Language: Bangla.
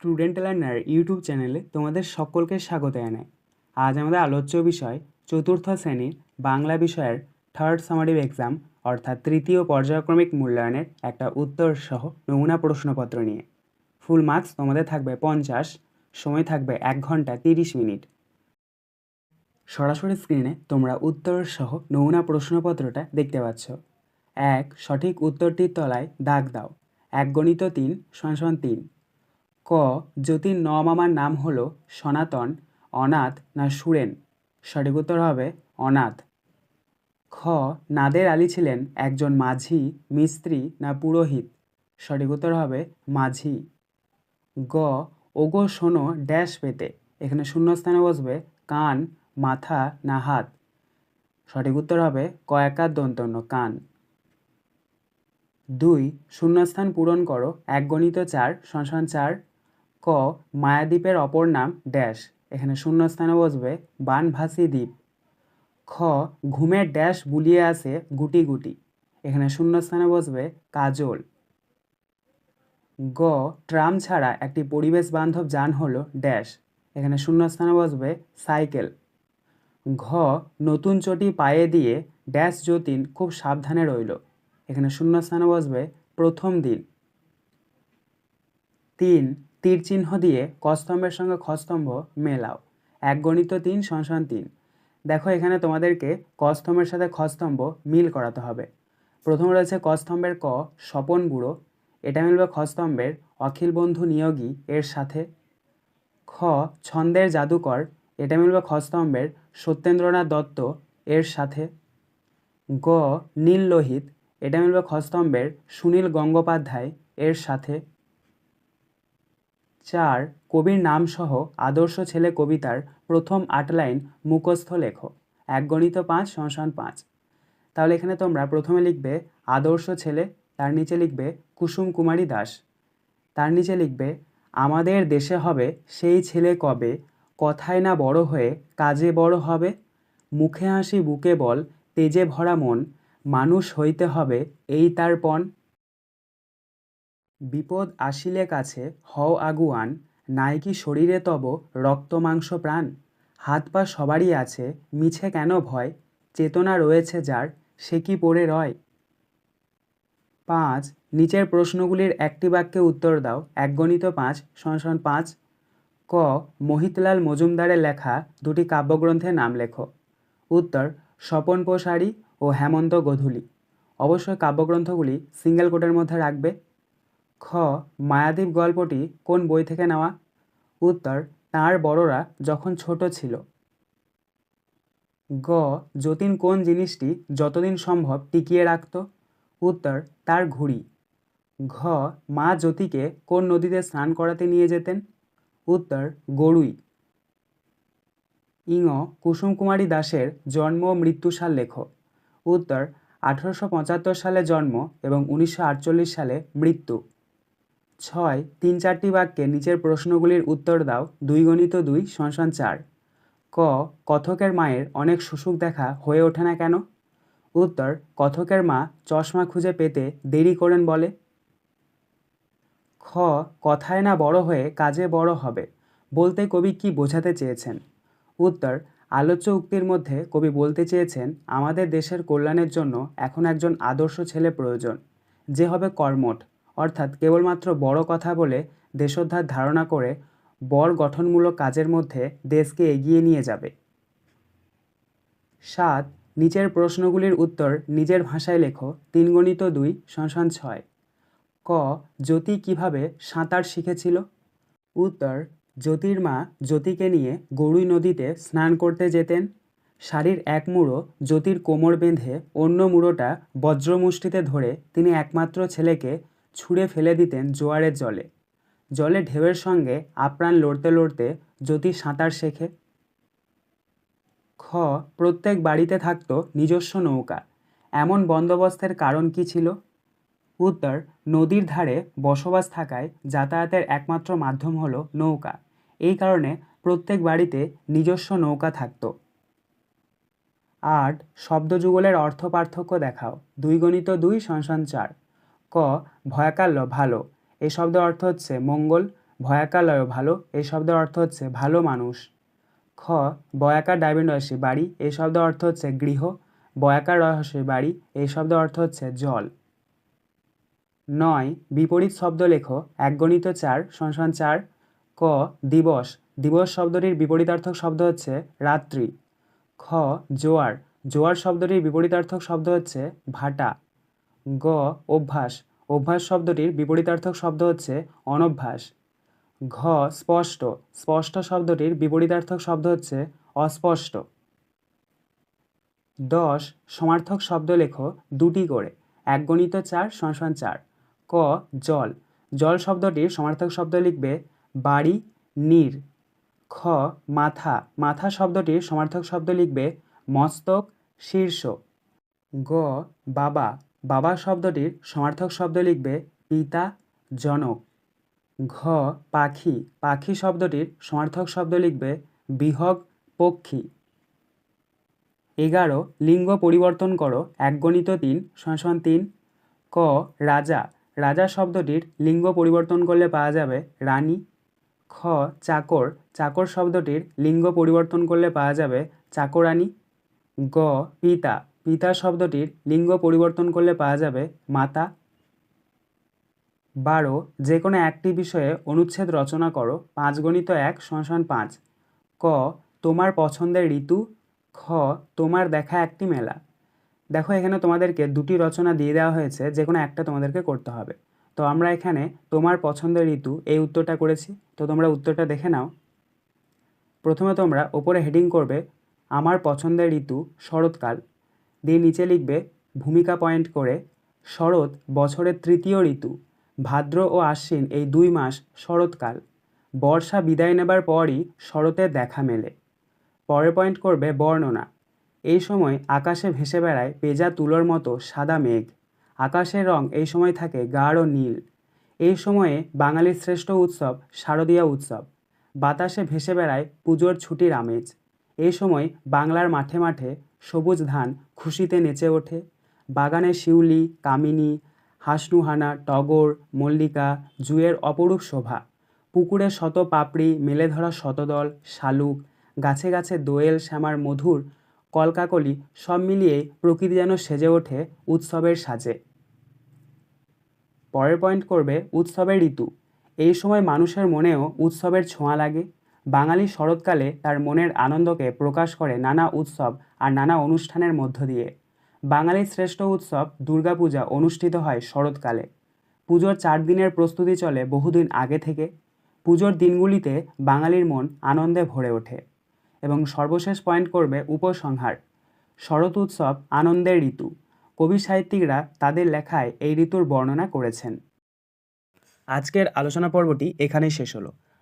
স্টুডেন্ট লার্নার ইউটিউব চ্যানেলে তোমাদের সকলকে স্বাগত জানাই। আজ আমাদের আলোচ্য বিষয়, চতুর্থ শ্রেণির বাংলা বিষয়ের থার্ড সামারিভ এক্সাম অর্থাৎ তৃতীয় পর্যায়ক্রমিক মূল্যায়নের একটা উত্তর সহ নমুনা প্রশ্নপত্র নিয়ে। ফুল মার্কস তোমাদের থাকবে পঞ্চাশ, সময় থাকবে এক ঘণ্টা তিরিশ মিনিট। সরাসরি স্ক্রিনে তোমরা উত্তর সহ নমুনা প্রশ্নপত্রটা দেখতে পাচ্ছ। এক, সঠিক উত্তরটির তলায় দাগ দাও। এক গণিত তিন সমান তিন। ক যতীন ন মামার নাম হলো সনাতন, অনাথ না সুরেন? সঠিক উত্তর হবে অনাথ। খ নাদের আলী ছিলেন একজন মাঝি, মিস্ত্রি না পুরোহিত? সঠিক উত্তর হবে মাঝি। গ ওগো শোনো ড্যাশ পেতে। এখানে শূন্যস্থানে বসবে কান, মাথা না হাত। সঠিক উত্তর হবে কয়েকার দন্তন্য কান। দুই শূন্যস্থান পূরণ করো এক গণিত চার সমান চার ক, মায়াদ্বীপের অপর নাম ড্যাশ। এখানে শূন্যস্থানে বসবে বানভাসী দ্বীপ। খ ঘুমের ড্যাশ বুলিয়ে আসে গুটি গুটি। এখানে শূন্যস্থানে বসবে কাজল। গ, ট্রাম ছাড়া একটি পরিবেশ বান্ধব যান হলো ড্যাশ। এখানে শূন্যস্থানে বসবে সাইকেল। ঘ, নতুন চটি পায়ে দিয়ে ড্যাশ যতীন খুব সাবধানে রইল। এখানে শূন্যস্থানে বসবে প্রথম দিন। তিন তীর চিহ্ন দিয়ে কস্তম্ভের সঙ্গে খস্তম্ভ মেলাও। এক গণিত তিন সংসান তিন। দেখো এখানে তোমাদেরকে কস্তম্ভের সাথে খস্তম্ভ মিল করাতে হবে। প্রথম রয়েছে কস্তম্ভের ক, স্বপন বুড়ো এটা মিলবে খস্তম্ভের অখিল বন্ধু নিয়োগী এর সাথে। খ, ছন্দের জাদুকর। এটা মিলবে খস্তম্ভের সত্যেন্দ্রনাথ দত্ত এর সাথে। গ, নীল লোহিত। এটা মিলবে খস্তম্ভের সুনীল গঙ্গোপাধ্যায় এর সাথে। চার কবির নামসহ আদর্শ ছেলে কবিতার প্রথম আট লাইন মুখস্থ লেখো। এক গণিত পাঁচ, সংসান পাঁচ। তাহলে এখানে তোমরা প্রথমে লিখবে আদর্শ ছেলে, তার নিচে লিখবে কুসুম কুমারী দাস। তার নিচে লিখবে, আমাদের দেশে হবে সেই ছেলে কবে? কথায় না বড় হয়ে কাজে বড় হবে? মুখে হাসি, বুকে বল, তেজে ভরা মন, মানুষ হইতে হবে এই তার পণ। বিপদ আসিলে কাছে হও আগুয়ান, নাই কি শরীরে তব রক্ত মাংস প্রাণ? হাত পা সবারই আছে, মিছে কেন ভয়? চেতনা রয়েছে যার, সে কি পড়ে রয়? পাঁচ, নিচের প্রশ্নগুলির একটি বাক্যে উত্তর দাও এক গণিত পাঁচ সমান পাঁচ। ক, মোহিতলাল মজুমদারের লেখা দুটি কাব্যগ্রন্থের নাম লেখো। উত্তর, স্বপন প্রসারী ও হেমন্ত গোধূলি। অবশ্যই কাব্যগ্রন্থগুলি সিঙ্গেল কোটের মধ্যে রাখবে। খ মায়াদ্বীপ গল্পটি কোন বই থেকে নেওয়া? উত্তর, তাঁর বড়রা যখন ছোট ছিল। গ, যতীন কোন জিনিসটি যতদিন সম্ভব টিকিয়ে রাখত? উত্তর, তার ঘুড়ি। ঘ, মা জ্যোতিকে কোন নদীতে স্নান করাতে নিয়ে যেতেন? উত্তর, গরুই। ইঙ কুসুম কুমারী দাসের জন্ম ও মৃত্যু সাল লেখো উত্তর, আঠারোশো পঁচাত্তর সালে জন্ম এবং উনিশশো আটচল্লিশ সালে মৃত্যু। ছয়, তিন চারটি বাক্যে নিচের প্রশ্নগুলির উত্তর দাও, দুই গণিত দুই সংসান চার। ক, কথকের মায়ের অনেক শুশুক দেখা হয়ে ওঠে না কেন? উত্তর, কথকের মা চশমা খুঁজে পেতে দেরি করেন বলে। খ, কথায় না বড় হয়ে কাজে বড় হবে, বলতে কবি কি বোঝাতে চেয়েছেন? উত্তর, আলোচ্য উক্তির মধ্যে কবি বলতে চেয়েছেন, আমাদের দেশের কল্যাণের জন্য এখন একজন আদর্শ ছেলে প্রয়োজন, যে হবে কর্মঠ। অর্থাৎ কেবলমাত্র বড় কথা বলে দেশোদ্ধার ধারণা করে বর গঠনমূলক কাজের মধ্যে দেশকে এগিয়ে নিয়ে যাবে। সাত, নিচের প্রশ্নগুলির উত্তর নিজের ভাষায় লেখো। তিন গণিত দুই সংসান ছয়। ক, জ্যোতি কীভাবে সাঁতার শিখেছিল? উত্তর, জ্যোতির মা জ্যোতিকে নিয়ে গরুই নদীতে স্নান করতে যেতেন। শাড়ির এক মুড়ো জ্যোতির কোমর বেঁধে অন্য মুড়োটা বজ্রমুষ্টিতে ধরে তিনি একমাত্র ছেলেকে ছুঁড়ে ফেলে দিতেন জোয়ারের জলে। জলে ঢেউয়ের সঙ্গে আপ্রাণ লড়তে লড়তে জ্যোতি সাঁতার শেখে। খ, প্রত্যেক বাড়িতে থাকতো নিজস্ব নৌকা। এমন বন্দোবস্তের কারণ কি ছিল? উত্তর, নদীর ধারে বসবাস থাকায় যাতায়াতের একমাত্র মাধ্যম হলো নৌকা। এই কারণে প্রত্যেক বাড়িতে নিজস্ব নৌকা থাকত। আট, শব্দযুগলের অর্থ পার্থক্য দেখাও। দুই গণিত দুই, সংসান চার। ক, ভয়াকাল্য, ভালো। এই শব্দের অর্থ হচ্ছে মঙ্গল ভয়াকালয় ভালো। এই শব্দের অর্থ হচ্ছে ভালো মানুষ। খ, বয়াকার ডায়বেন্ডসী বাড়ি। এই শব্দের অর্থ হচ্ছে গৃহ, বয়াকার রহস্যে বাড়ি। এই শব্দের অর্থ হচ্ছে জল। নয়, বিপরীত শব্দ লেখো এক গণিত চার সংসান চার। ক, দিবস। দিবস শব্দটির বিপরীতার্থক শব্দ হচ্ছে রাত্রি। খ, জোয়ার। জোয়ার শব্দটির বিপরীতার্থক শব্দ হচ্ছে ভাটা। গ, অভ্যাস। অভ্যাস শব্দটির বিপরীতার্থক শব্দ হচ্ছে অনভ্যাস। ঘ, স্পষ্ট। স্পষ্ট শব্দটির বিপরীতার্থক শব্দ হচ্ছে অস্পষ্ট। দশ, সমার্থক শব্দ লেখো দুটি করে। এক গণিত চার সংসান চার। ক, জল। জল শব্দটির সমার্থক শব্দ লিখবে বাড়ি, নীর। খ, মাথা। মাথা শব্দটির সমার্থক শব্দ লিখবে মস্তক, শীর্ষ। গ, বাবা। বাবা শব্দটির সমার্থক শব্দ লিখবে পিতা জনক। ঘ, পাখি। পাখি শব্দটির সমার্থক শব্দ লিখবে বিহগ, পক্ষী। এগারো, লিঙ্গ পরিবর্তন করো। এক গণিত তিন সমান তিন। ক, রাজা। রাজা শব্দটির লিঙ্গ পরিবর্তন করলে পাওয়া যাবে রানী। খ, চাকর। চাকর শব্দটির লিঙ্গ পরিবর্তন করলে পাওয়া যাবে চাকরানী। গ, পিতা। পিতা শব্দটির লিঙ্গ পরিবর্তন করলে পাওয়া যাবে মাতা। বারো যে কোনো একটি বিষয়ে অনুচ্ছেদ রচনা করো, পাঁচ গণিত এক সমান পাঁচ। ক, তোমার পছন্দের ঋতু। খ, তোমার দেখা একটি মেলা। দেখো, এখানে তোমাদেরকে দুটি রচনা দিয়ে দেওয়া হয়েছে যে কোনো একটা তোমাদেরকে করতে হবে। তো আমরা এখানে তোমার পছন্দের ঋতু, এই উত্তরটা করেছি। তো তোমরা উত্তরটা দেখে নাও। প্রথমে তোমরা ওপরে হেডিং করবে, আমার পছন্দের ঋতু শরৎকাল। দিয়ে নিচে লিখবে, ভূমিকা পয়েন্ট করে শরৎ বছরের তৃতীয় ঋতু। ভাদ্র ও আশ্বিন এই দুই মাস শরৎকাল। বর্ষা বিদায় নেবার পরই শরতের দেখা মেলে। পরের পয়েন্ট করবে, বর্ণনা। এই সময় আকাশে ভেসে বেড়ায় পেজা তুলোর মতো সাদা মেঘ। আকাশের রং এই সময় থাকে গাঢ় নীল। এই সময়ে বাঙালির শ্রেষ্ঠ উৎসব শারদীয়া উৎসব। বাতাসে ভেসে বেড়ায় পুজোর ছুটির আমেজ। এই সময় বাংলার মাঠে মাঠে সবুজ ধান খুশিতে নেচে ওঠে। বাগানে শিউলি, কামিনী, হাসনুহানা, টগর, মল্লিকা, জুয়ের অপরূপ শোভা। পুকুরে শত পাপড়ি, মেলে ধরা শতদল, শালুক, গাছে গাছে দোয়েল শ্যামার মধুর কলকাকলি সব মিলিয়ে প্রকৃতি যেন সেজে ওঠে উৎসবের সাজে। পরের পয়েন্ট করবে উৎসবের ঋতু। এই সময় মানুষের মনেও উৎসবের ছোঁয়া লাগে। বাঙালি শরৎকালে তার মনের আনন্দকে প্রকাশ করে নানা উৎসব আর নানা অনুষ্ঠানের মধ্য দিয়ে। বাঙালির শ্রেষ্ঠ উৎসব দুর্গাপূজা অনুষ্ঠিত হয় শরৎকালে। পুজোর চার দিনের প্রস্তুতি চলে বহুদিন আগে থেকে। পুজোর দিনগুলিতে বাঙালির মন আনন্দে ভরে ওঠে এবং সর্বশেষ পয়েন্ট করবে উপসংহার। শরৎ উৎসব আনন্দের ঋতু। কবি সাহিত্যিকরা তাদের লেখায় এই ঋতুর বর্ণনা করেছেন। আজকের আলোচনা পর্বটি এখানেই শেষ হলো।